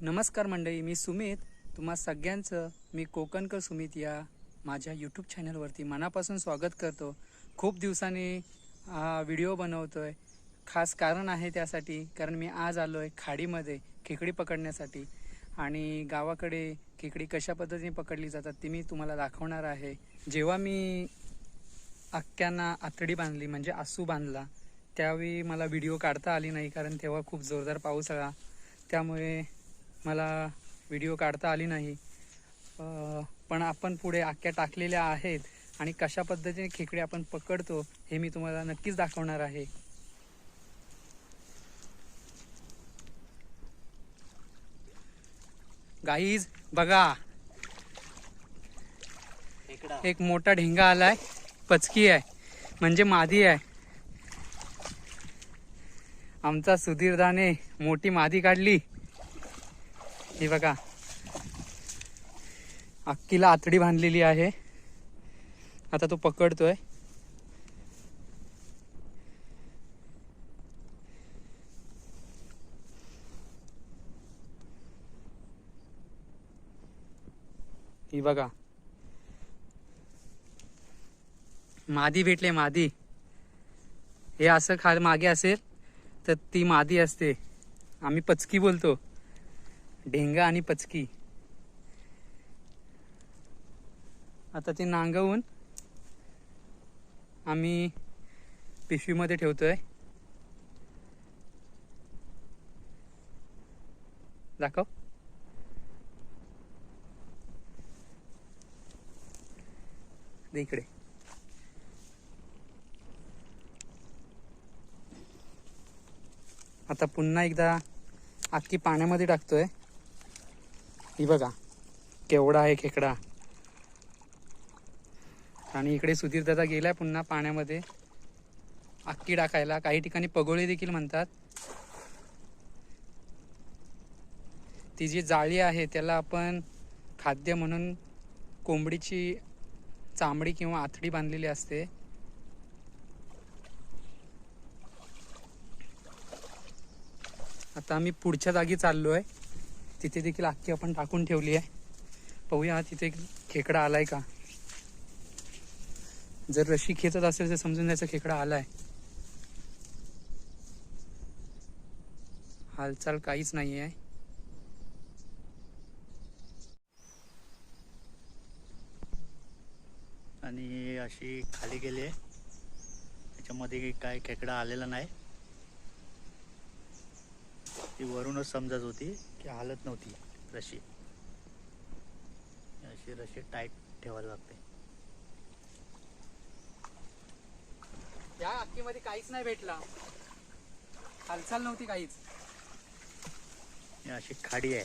नमस्कार मंडळी मी सुमित. तुम्हा सगळ्यांचं मी कोकणकर सुमित या माझ्या यूट्यूब चॅनलवरती मनापासून स्वागत करतो. खूप दिवसांनी हा व्हिडिओ बनवतो आहे खास कारण आहे त्यासाठी कारण मी आज आलो आहे खाडीमध्ये खेकडी पकडण्यासाठी. आणि गावाकडे खेकडी कशा पद्धतीने पकडली जातात ती मी तुम्हाला दाखवणार आहे. जेव्हा मी अक्क्यांना आतडी बांधली म्हणजे आसू बांधला त्यावेळी मला व्हिडिओ काढता आली नाही कारण तेव्हा खूप जोरदार पाऊस आला. त्यामुळे मला व्हिडिओ काढता आली नाही. पण आपण पुढे आख्या टाकलेल्या आहेत आणि कशा पद्धतीने खेकडे आपण पकडतो हे मी तुम्हाला नक्कीच दाखवणार आहे. गाईज बघा. एक मोठा ढेंगा आलाय पचकी आहे म्हणजे मादी आहे. आमचा सुधीरदाने मोठी मादी काढली. हे बघा. अक्कीला आतडी बांधलेली आहे. आता तो पकडतोय. ही बघा. मादी भेटले मादी. हे असं खा मागे असेल तर ती मादी असते. आम्ही पचकी बोलतो. ढेंगा आणि पचकी. आता ते नांगवून आम्ही पिशवीमध्ये ठेवतोय. दाखव. दे इकडे. आता पुन्हा एकदा अख्खी पाण्यामध्ये टाकतोय. ही बघा केवढा आहे खेकडा. आणि इकडे सुधीर दादा गेलाय पुन्हा पाण्यामध्ये. अक्की टाकायला काही ठिकाणी पगोळे देखील म्हणतात. ती जी जाळी आहे त्याला आपण खाद्य म्हणून कोंबडीची चांबडी किंवा आथडी बांधलेली असते. आता आम्ही पुढच्या जागी चाललो आहे तिथे देखील अख्खी आपण टाकून ठेवली आहे. पाहूया तिथे खेकडा आलाय का? जर रशी खेचत असेल तर समजून जायचं खेकडा आलाय. हालचाल काहीच नाही आहे आणि अशी खाली गेली आहे. त्याच्यामध्ये काय खेकडा आलेला नाही. ती वरूनच समजत होती की हालत नव्हती रशी. अशी रशी टाईट ठेवायला लागते. या अक्कीमध्ये काहीच नाही भेटला. हालचाल नव्हती काहीच. ही अशी खाडी आहे.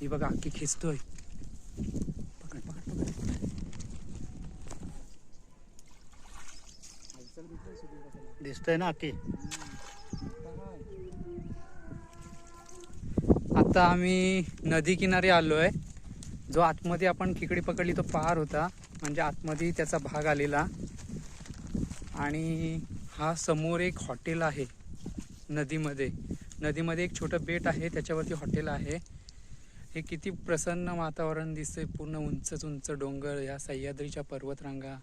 ही बघा अक्की खेचतोय पकड पकड पकड हालचाल भेटली सुधीर दादाला. दिसतंय ना की आता आम्ही नदी किनारी आलो आहे जो आतमध्ये आपण खेकडी पकडली तो पार होता. म्हणजे आतमध्ये त्याचा भाग आलेला. आणि हा समोर एक हॉटेल आहे नदीमध्ये. नदीमध्ये एक छोटं बेट आहे त्याच्यावरती हॉटेल आहे. हे किती प्रसन्न वातावरण दिसतंय. पूर्ण उंचच उंच डोंगर या सह्याद्रीच्या पर्वतरांगा.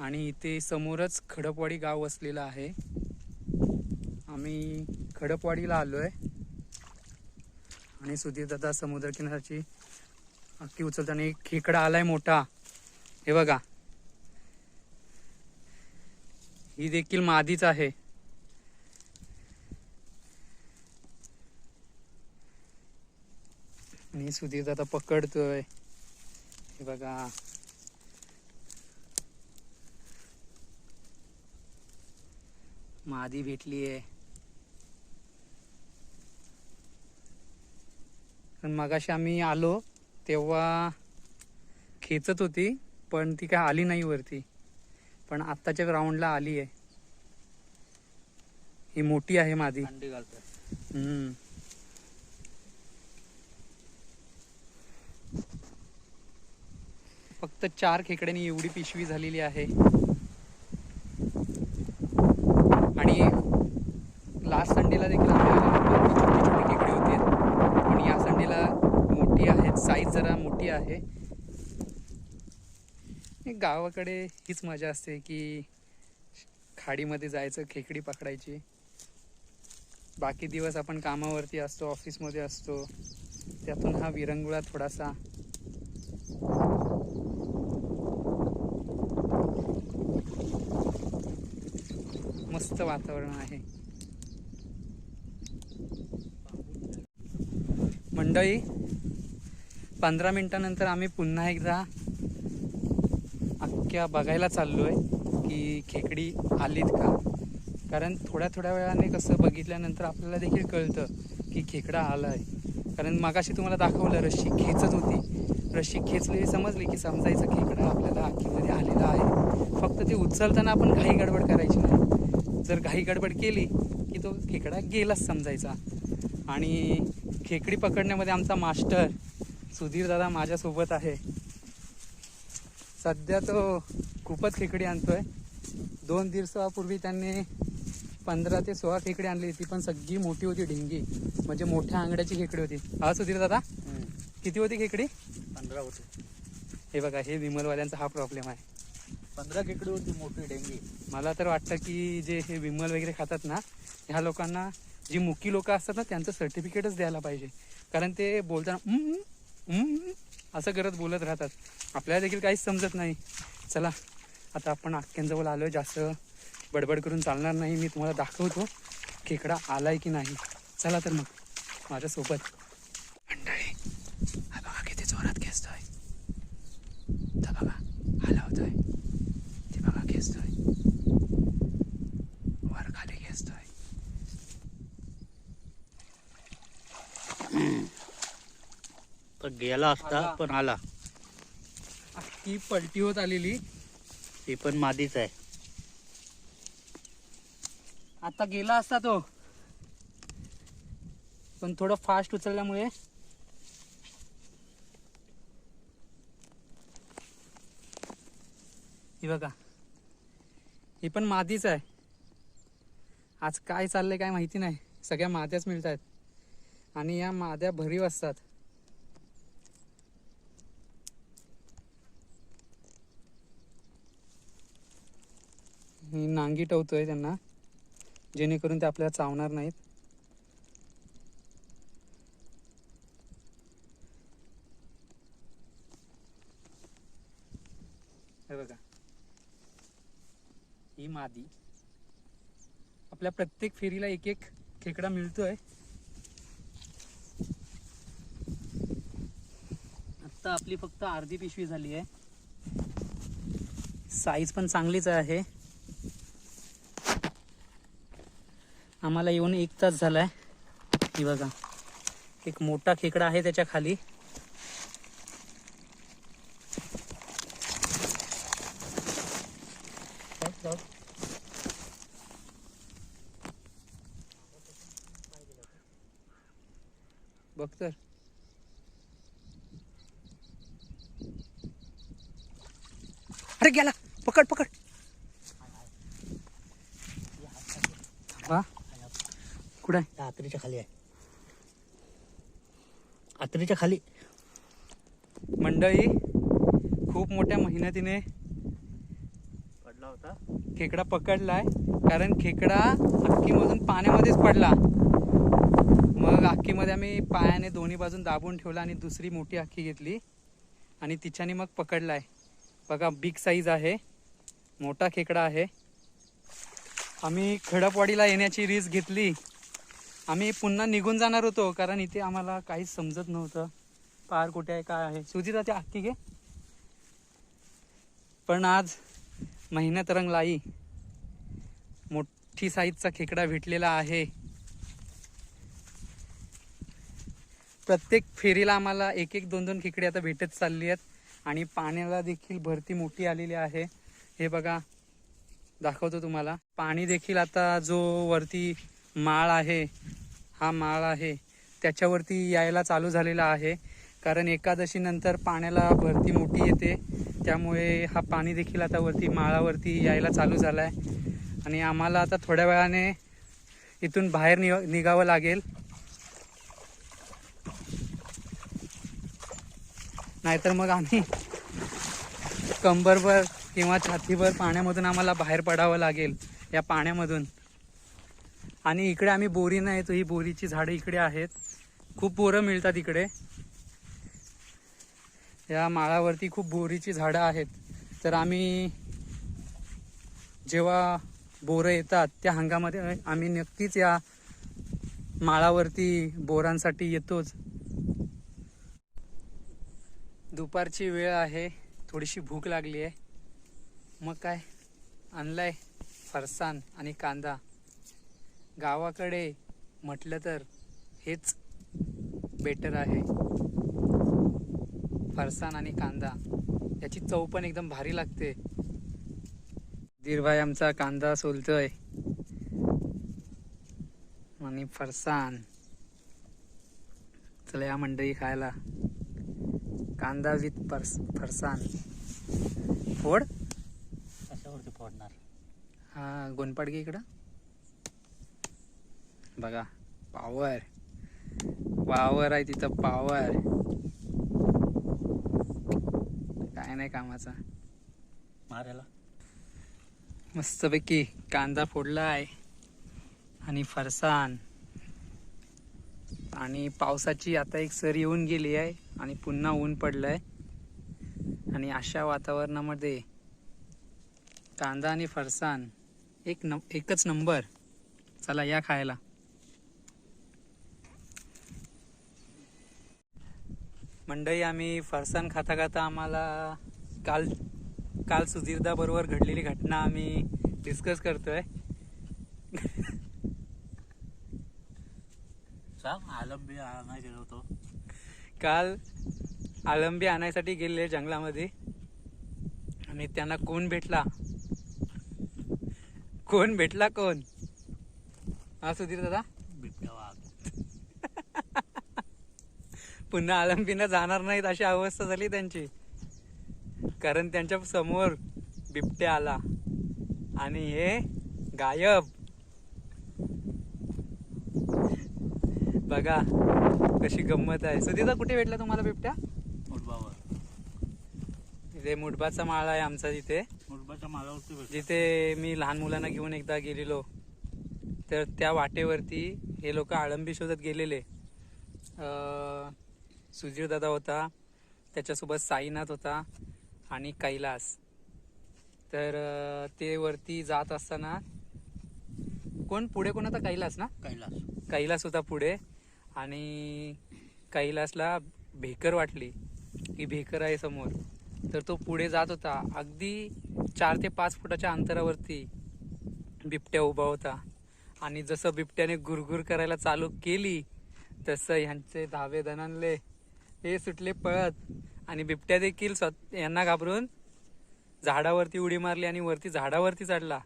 आणि इथे समोरच खडपवाडी गाव वसलेलं आहे. आम्ही खडपवाडीला आलो आहे आणि सुधीरदादा समुद्रकिनाराची समुद्र अख्खी उचलताना एक खेकडा आलाय मोठा. हे बघा. ही देखील मादीच आहे. आणि सुधीरदादा पकडतोय. हे बघा. मादी भेटली आहे. पण मगाशी आम्ही आलो तेव्हा खेचत होती पण ती काय आली नाही वरती. पण आत्ताच्या ग्राउंडला आली आहे. ही मोठी आहे मादी. हम्म. फक्त चार खेकड्यांनी एवढी पिशवी झालेली आहे आणि लास्ट संडेला देखील आम्ही आलेलो होतो ती छोटी छोटी खेकडी होती पण या संडेला मोठी आहेत साईज जरा मोठी आहे हे गावाकडे हीच मजा असते की खाडीमध्ये जायचं खेकडी पकडायची. बाकी दिवस आपण कामावरती असतो ऑफिसमध्ये असतो. त्यातून हा विरंगुळा थोडासा मस्त वातावरण आहे. मंडळी पंधरा मिनटानंतर आम्ही पुन्हा एकदा अख्ख्या बघायला चाललो आहे की खेकडी आलीत का? कारण थोड्या थोड्या वेळाने कसं बघितल्यानंतर आपल्याला देखील कळतं की खेकडा आला आहे कारण मगाशी तुम्हाला दाखवलं रश्शी खेचत होती. रश्शी खेचली समजली की समजायचं खेकडा आपल्याला आखीमध्ये आलेला आहे. फक्त ते उचलताना आपण घाई गडबड करायची नाही. जर घाई गडबड केली की तो खेकडा गेलाच समजायचा. आणि खेकडी पकडण्यामध्ये आमचा मास्टर सुधीर दादा माझ्यासोबत आहे. सध्या तो खूपच खेकडी आणतोय. दोन दिवसापूर्वी त्यांनी पंधरा ते सोळा खेकडी आणली होती पण सगळी मोठी होती ढिंगी. म्हणजे मोठ्या आंगड्याची खेकडी होती. हा सुधीर दादा? किती होती खेकडी? पंधरा होते. हे बघा हे विमलवाल्यांचा हा प्रॉब्लेम आहे. पंधरा खेकडी होती मोठी डेंगी मला तर वाटतं की जे हे विमल वगैरे खातात ना ह्या लोकांना जी मुकी लोक असतात ना त्यांचं सर्टिफिकेटच द्यायला पाहिजे. कारण ते बोलताना असं करत बोलत राहतात. आपल्याला देखील काहीच समजत नाही. चला आता आपण आख्यांजवळ आलो जास्त बडबड करून चालणार नाही. मी तुम्हाला दाखवतो खेकडा आलाय की नाही. चला तर मग माझ्यासोबत मंडळी हा बघा किती जोरात खेचतोय तर बघा हलवतोय ते बघा खेचतोय वर खाली खेचतोय तर गेला असता आला. पण आला. अख्खी पलटी होत आलेली. ती पण मादीच आहे. आता गेला असता तो. पण थोडं फास्ट उचलल्यामुळे. ही बघा. ही पण मादीच आहे. आज काय चाललंय काय माहिती नाही. सगळ्या माद्याच मिळत आहेत आणि या माद्या भरीव असतात. ही नांगी टवतोय त्यांना जेणेकरून ते आपल्याला चावणार नाहीत. हे बघा. ही मादी. आपल्या प्रत्येक फेरीला एक एक खेकडा मिळतोय. आता आपली फक्त अर्धी पिशवी झाली आहे. साईज पण चांगलीच आहे. आम्हाला येऊन एक तास झालाय. ही बघा. एक मोठा खेकडा आहे त्याच्याखाली. बघ तर. अरे गेला. पकड पकड. थांबा. कुठे आहे? आत्रीच्या खाली आहे. आत्रीच्या खाली. मंडळी खूप मोठ्या मेहनतीने पडला होता. खेकडा पकडलाय कारण खेकडा अक्कीमधून पाण्यामध्येच पडला. मग अक्कीमध्ये आम्ही पायाने दोन्ही बाजून दाबून ठेवला आणि दुसरी मोठी अक्की घेतली. आणि तिच्याने मग पकडलाय. बघा बिग साईज आहे. मोठा खेकडा आहे. आम्ही खडपवाडीला येण्याची रिस्क घेतली. आम्ही पुन्हा निघून जाणार होतो कारण इथे आम्हाला काहीच समजत नव्हतं. पार कुठे आहे काय आहे? सुधीर ते आखी घे. पण आज मेहनत रंग लाई मोठी साईजचा खेकडा भेटलेला आहे. प्रत्येक फेरीला आम्हाला एक एक दोन दोन खेकडे आता भेटत चालली आहेत आणि पाण्याला देखील भरती मोठी आलेली आहे. हे बघा दाखवतो तुम्हाला. पाणी देखील आता जो वरती माळ आहे हा माळ आहे. त्याच्यावरती यायला चालू झालेला आहे. कारण एकादशीनंतर पाण्याला भरती मोठी येते. त्यामुळे हा पाणी देखील आता वरती माळावरती यायला चालू झाला आहे आणि आम्हाला आता थोड्या वेळाने इथून बाहेर नि निघावं लागेल. नाहीतर मग आम्ही कंबरभर किंवा छातीभर पाण्यामधून आम्हाला बाहेर पडावं लागेल. या पाण्यामधून. आणि इकडे आम्ही बोरी नाही तो ही बोरीची झाडं इकडे आहेत. खूप बोरं मिळतात इकडे. या माळावरती खूप बोरीची झाडं आहेत. तर आम्ही जेव्हा बोरं येतात त्या हंगामध्ये आम्ही नक्कीच या माळावरती बोरांसाठी येतोच. दुपारची वेळ आहे. थोडीशी भूक लागली आहे मग काय? आणलाय फरसान आणि कांदा. गावाकडे म्हटलं तर हेच बेटर आहे. फरसाण आणि कांदा याची चव पण एकदम भारी लागते. धीरभाई आमचा कांदा सोलतोय. आणि फरसाण चला या मंडळी खायला. कांदा विथ फरस फरसाण फोड. कशावरती फोडणार? हा गोनपाडगी इकडं. बघा पावर पावर आहे तिथं पावर काय नाही कामाचा. मारायला. मस्तपैकी कांदा फोडला आहे आणि फरसाण आणि पावसाची आता एक सर येऊन गेली आहे आणि पुन्हा ऊन पडलंय. आणि अशा वातावरणामध्ये कांदा आणि फरसाण एक न एकच नंबर. चला या खायला. मंडळी आम्ही फरसाण खाता खाता आम्हाला काल काल सुधीरदा बरोबर घडलेली घटना आम्ही डिस्कस करतोय. आलंबी गेलो होतो. काल आळंबी आणायसाठी गेले जंगलामध्ये. आणि त्यांना कोण भेटला? कोण भेटला कोण? हा सुधीर दादा बिबट्या वाघ पुन्हा आळंबीनं जाणार नाहीत अशी अवस्था झाली त्यांची. कारण त्यांच्यासमोर बिबट्या आला. आणि हे गायब. बघा कशी गंमत आहे. सुधीरदा कुठे भेटला तुम्हाला बिबट्या? मुठबावर इथे मुठबाचा माळा आहे आमचा तिथे. मुठबाच्या मालावरती भेटतो जिथे मी लहान मुलांना घेऊन एकदा गेलेलो. तर त्या वाटेवरती हे लोक आळंबी शोधत गेलेले. अं, सुधीर दादा होता त्याच्यासोबत साईनाथ होता आणि कैलास. तर ते वरती जात असताना कोण? पुढे कोण होता? कैलास ना? कैलास. कैलास होता पुढे. आणि कैलासला भेकर वाटली की भेकर आहे समोर. तर तो पुढे जात होता. अगदी चार ते पाच फुटाच्या अंतरावरती बिबट्या उभा होता. आणि जसं बिबट्याने गुरगुर करायला चालू केली तसं ह्यांचे धावे दणानले हे सुटले पळत. आणि बिबट्या देखील स्वत यांना घाबरून झाडावरती उडी मारली आणि वरती झाडावरती चढला.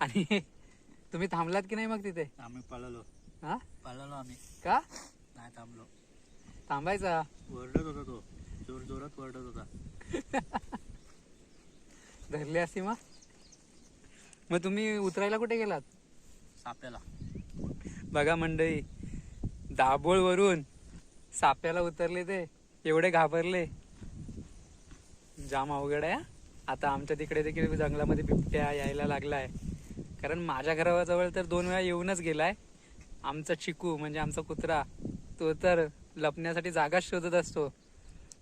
आणि तुम्ही थांबलात की नाही मग तिथे? आम्ही पळालो. हा? पळालो आम्ही. का? नाही थांबलो. थांबायचा? वरडत होता तो. जोर जोरात वरडत होता. धरली असती मग? मग तुम्ही उतरायला कुठे गेलात? साप्याला बघा मंडळी दाभोळवरून साप्याला उतरले ते. एवढे घाबरले. जाम अवघड आहे आता आमच्या तिकडे देखील जंगलामध्ये बिबट्या यायला लागलाय. कारण माझ्या घराजवळ तर दोन वेळा येऊनच गेलाय. आमचा चिकू म्हणजे आमचा कुत्रा तो तर लपण्यासाठी जागा शोधत असतो.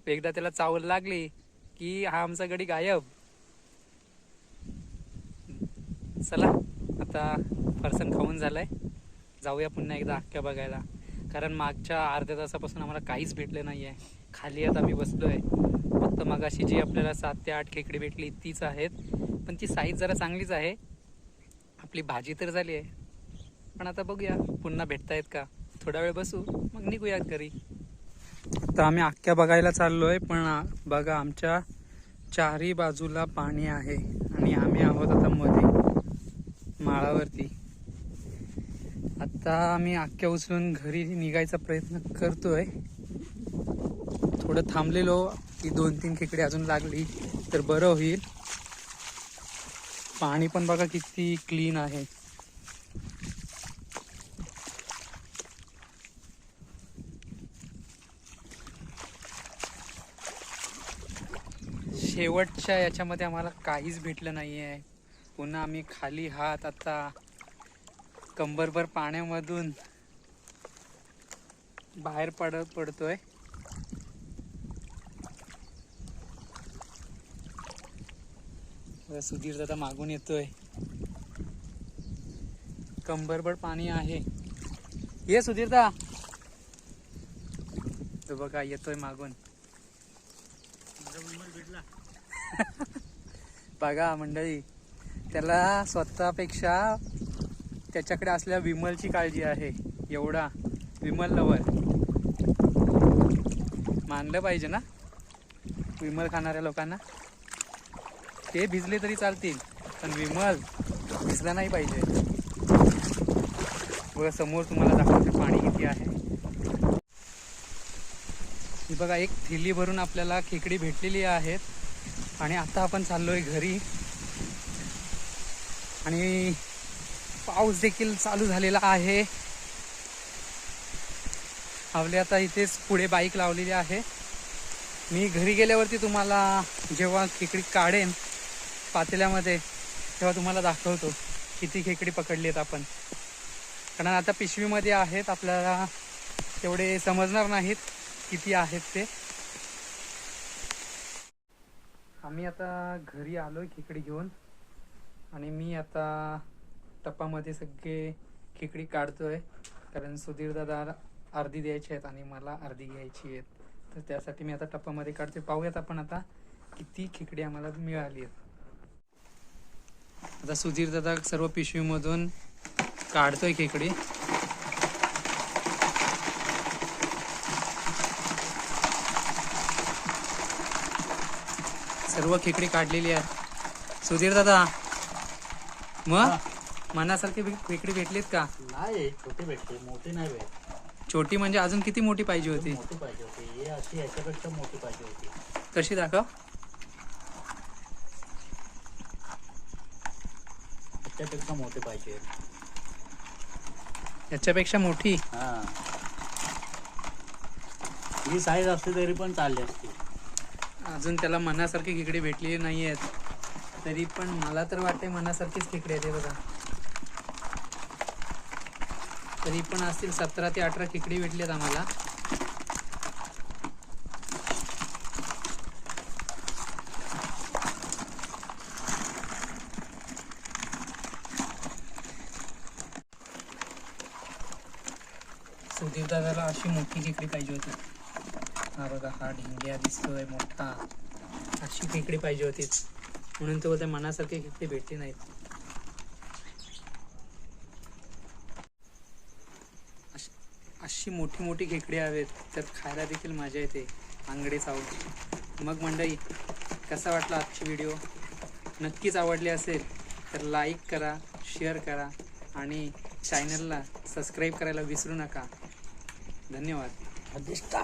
एकदा त्याला चावल लागली की हा आमचा गडी गायब. चला आता फरसन खाऊन झालाय. जाऊया पुन्हा एकदा अख्ख्या बघायला. कारण मागच्या अर्ध्या तासापासून आम्हाला काहीच भेटलं नाही आहे खाली आता आम्ही आहे फक्त मगाशी जी आपल्याला सात ते आठ खेकडी भेटली तीच आहेत. पण ती साईज जरा चांगलीच आहे. आपली भाजी तर झाली आहे. पण आता बघूया पुन्हा भेटतायत का? थोडा वेळ बसू मग निघूयात घरी. आता आम्ही अख्ख्या बघायला चाललो आहे पण बघा आमच्या चारही बाजूला पाणी आहे आणि आम्ही आहोत आता मध्ये माळावरती. आता आम्ही आख्या उचलून घरी निघायचा प्रयत्न करतोय. थोडं थांबलेलो की दोन तीन खेकडे अजून लागली तर बरं होईल. पाणी पण बघा किती क्लीन आहे. शेवटच्या याच्यामध्ये आम्हाला काहीच भेटलं नाही आहे पुन्हा आम्ही खाली हात आता. कंबरभर पाण्यामधून बाहेर पड पडतोय. सुधीर दादा मागून येतोय. कंबरभर पाणी आहे. ये सुधीर दा. तो बघा येतोय मागून. भेटला बघा मंडळी त्याला स्वतःपेक्षा त्याच्याकडे असल्या विमलची काळजी आहे. एवढा विमल लवर मानलं पाहिजे ना? विमल खाणाऱ्या लोकांना? ते भिजले तरी चालतील पण विमल भिजला नाही पाहिजे. बघा समोर तुम्हाला दाखवते पाणी किती आहे. ही बघा एक थिल्ली भरून आपल्याला खेकडी भेटलेली आहेत. आणि आता आपण चाललोय घरी. आणि पाऊस देखील चालू झालेला आहे. आपले आता इथेच पुढे बाईक लावलेली आहे. मी घरी गेल्यावरती तुम्हाला जेव्हा खेकडी काढेन पातेल्यामध्ये तेव्हा तुम्हाला दाखवतो किती खेकडी पकडली आहेत आपण. कारण आता पिशवीमध्ये आहेत आपल्याला तेवढे समजणार नाहीत किती आहेत ते. आम्ही आता घरी आलो खेकडी घेऊन. आणि मी आता टप्पामध्ये सगळे खेकडी काढतोय. कारण सुधीर दादा अर्धी द्यायची आहेत आणि मला अर्धी घ्यायची आहेत. तर त्यासाठी मी आता टप्पामध्ये काढते पाहूयात आपण आता किती खेकडी आम्हाला मिळाली आहेत. आता सुधीर दादा सर्व पिशवीमधून काढतोय खेकडी. सर्व खेकडी काढलेली आहे सुधीर दादा मग? मनासारखी खेकडी भेटलीत का? नाही छोटी भेटते मोठी नाही भेट छोटी म्हणजे अजून किती मोठी पाहिजे होती? मोठी पाहिजे होती. हे अशी याच्यापेक्षा मोठी पाहिजे होती. कशी दाखव. याच्यापेक्षा मोठी पाहिजे. याच्यापेक्षा मोठी? हा. ही साईज असली तरी पण चालली असती. अजून त्याला मनासारखी खेकडी भेटलेली नाही आहेत तरी पण मला तर वाटते मनासारखीच खेकडी आहे ते बघा. तरी पण असतील सतरा ते अठरा खेकडी भेटलेत आम्हाला. सुधीर दादाला अशी मोठी खेकडी पाहिजे होती. हा बघा हा ढिंग्या दिसतोय मोठा. अशी खेकडी पाहिजे होतीच म्हणून तो त्या मनासारखी खेकडी भेटली नाहीत. अशी मोठी मोठी खेकडी हवेत त्यात खायला देखील मजा येते आंगडे चावून. मग मंडळी कसा वाटला आजची व्हिडिओ नक्कीच आवडली असेल तर लाईक करा शेअर करा आणि चॅनलला सबस्क्राईब करायला विसरू नका. धन्यवाद. दिसता.